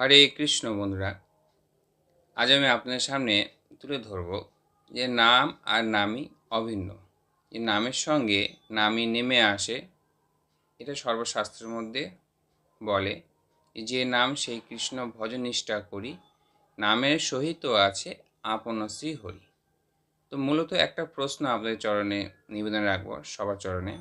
হরে কৃষ্ণ বন্ধুরা, আজ আমি আপনাদের সামনে তুলে ধরব যে নাম আর নামই অভিন্ন। যে নামের সঙ্গে নামই নেমে আসে, এটা সর্বশাস্ত্রের মধ্যে বলে যে নাম সেই কৃষ্ণ ভজন নিষ্ঠা করি, নামের সহিত আছে আপন শ্রী হরি। তো মূলত একটা প্রশ্ন আপনাদের চরণে নিবেদন রাখব সবার চরণে।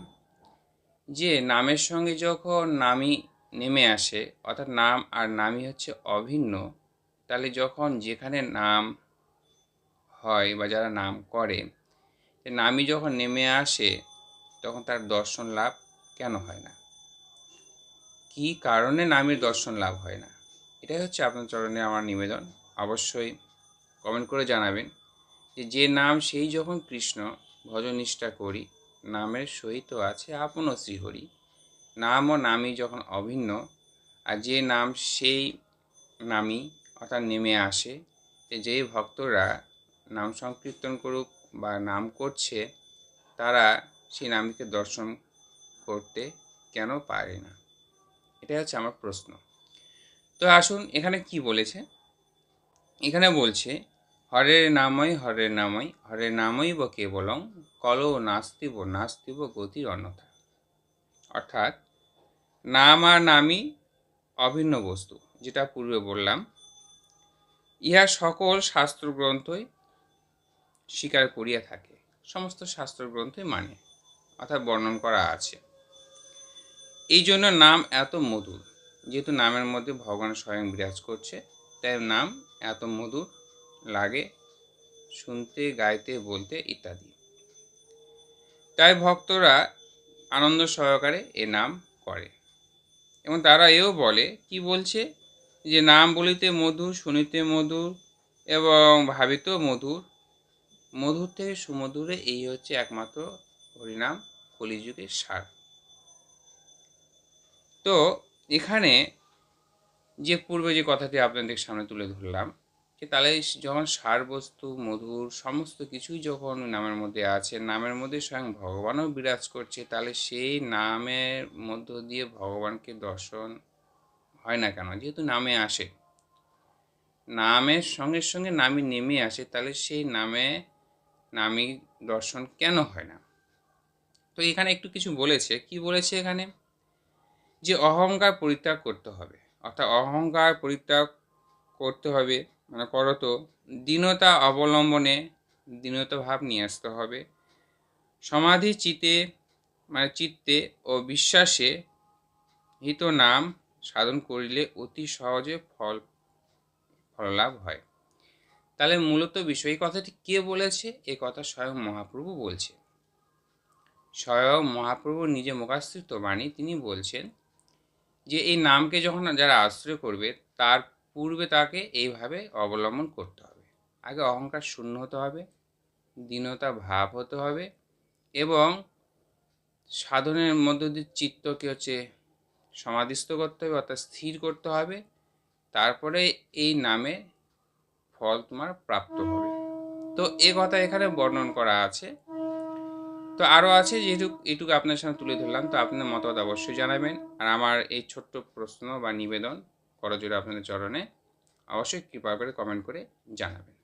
যে নামের সঙ্গে যখন নামই নেমে আসে, অর্থাৎ নাম আর নামই হচ্ছে অভিন্ন, তাহলে যখন যেখানে নাম হয় বা যারা নাম করে নামই যখন নেমে আসে, তখন তার দর্শন লাভ কেন হয় না? কি কারণে নামের দর্শন লাভ হয় না? এটাই হচ্ছে আপনার চরণে আমার নিবেদন। অবশ্যই কমেন্ট করে জানাবেন যে যে নাম সেই যখন কৃষ্ণ, ভজনিষ্ঠা করি, নামের সহিত আছে আপন শ্রীহরি নাম ও নামই যখন অভিন্ন, আর যে নাম সেই নামই অর্থাৎ নেমে আসে যে ভক্তরা নাম সংকীর্তন করুক বা নাম করছে, তারা সেই নামকে দর্শন করতে কেন পারে না? এটা হচ্ছে আমার প্রশ্ন। তো আসুন এখানে কি বলেছে? এখানে বলছে হরের নামই হরের নামই হরের নামই ব কেবলং কল নাস্তিব নাস্তিব গতির অন্যথা। অর্থাৎ নাম আর নামই অভিন্ন বস্তু, যেটা পূর্বে বললাম। ইহা সকল শাস্ত্রগ্রন্থই স্বীকার করিয়া থাকে, সমস্ত শাস্ত্রগ্রন্থই মানে অর্থাৎ বর্ণন করা আছে। এই জন্য নাম এত মধুর, যেহেতু নামের মধ্যে ভগবান স্বয়ং বিরাজ করছে, তাই নাম এত মধুর লাগে শুনতে, গাইতে, বলতে ইত্যাদি। তাই ভক্তরা আনন্দ সহকারে এ নাম করে। এবং তারা এও বলে, কি বলছে? যে নাম বলিতে মধুর, শুনিতে মধুর এবং ভাবিত মধুর। মধুর থেকে সুমধুরে এই হচ্ছে একমাত্র হরিনাম কলিযুগের সার। তো এখানে যে পূর্বে যে কথাটি আপনাদের সামনে তুলে ধরলাম যে তাহলে যখন সার বস্তু মধুর সমস্ত কিছুই যখন নামের মধ্যে আছে, নামের মধ্যে স্বয়ং ভগবানও বিরাজ করছে, তাহলে সেই নামের মধ্য দিয়ে ভগবানকে দর্শন হয় না কেন? যেহেতু নামে আসে। নামের সঙ্গে সঙ্গে নামই নেমে আসে, তাহলে সেই নামে নামই দর্শন কেন হয় না? তো এখানে একটু কিছু বলেছে। কি বলেছে এখানে? যে অহংকার পরিত্যাগ করতে হবে। অর্থাৎ অহংকার পরিত্যাগ করতে হবে। মানে করত দীনতা অবলম্বনে দীনতা ভাব নিয়ে আসতে হবে। সমাধি চিতে মানে চিত্তে ও বিশ্বাসে হিত নাম সাধন করিলে অতি সহজে ফল, ফললাভ হয়। তাহলে মূলত বিষয় কথাটি কে বলেছে? এ কথা স্বয়ং মহাপ্রভু বলছে। স্বয়ং মহাপ্রভু নিজে মুখাশ্রিত বাণী তিনি বলছেন যে, এই নামকে যখন যারা আশ্রয় করবে, তার পূর্বে তাকে এইভাবে অবলম্বন করতে হবে। আগে অহংকার শূন্য হতে হবে, দীনতা ভাব হতে হবে এবং সাধনের মধ্য দিয়ে চিত্তকে হচ্ছে সমাধিস্থ করতে হবে অর্থাৎ স্থির করতে হবে। তারপরে এই নামে ফল তোমার প্রাপ্ত হবে। তো এ কথা এখানে বর্ণন করা আছে। তো আরও আছে যেহেতু এটুকু আপনার সামনে তুলে ধরলাম, তো আপনার মতামত অবশ্যই জানাবেন। আর আমার এই ছোট্ট প্রশ্ন বা নিবেদন করজোড়ে আপনাদের চরণে অবশ্যই কৃপা করে কমেন্ট করে জানাবেন।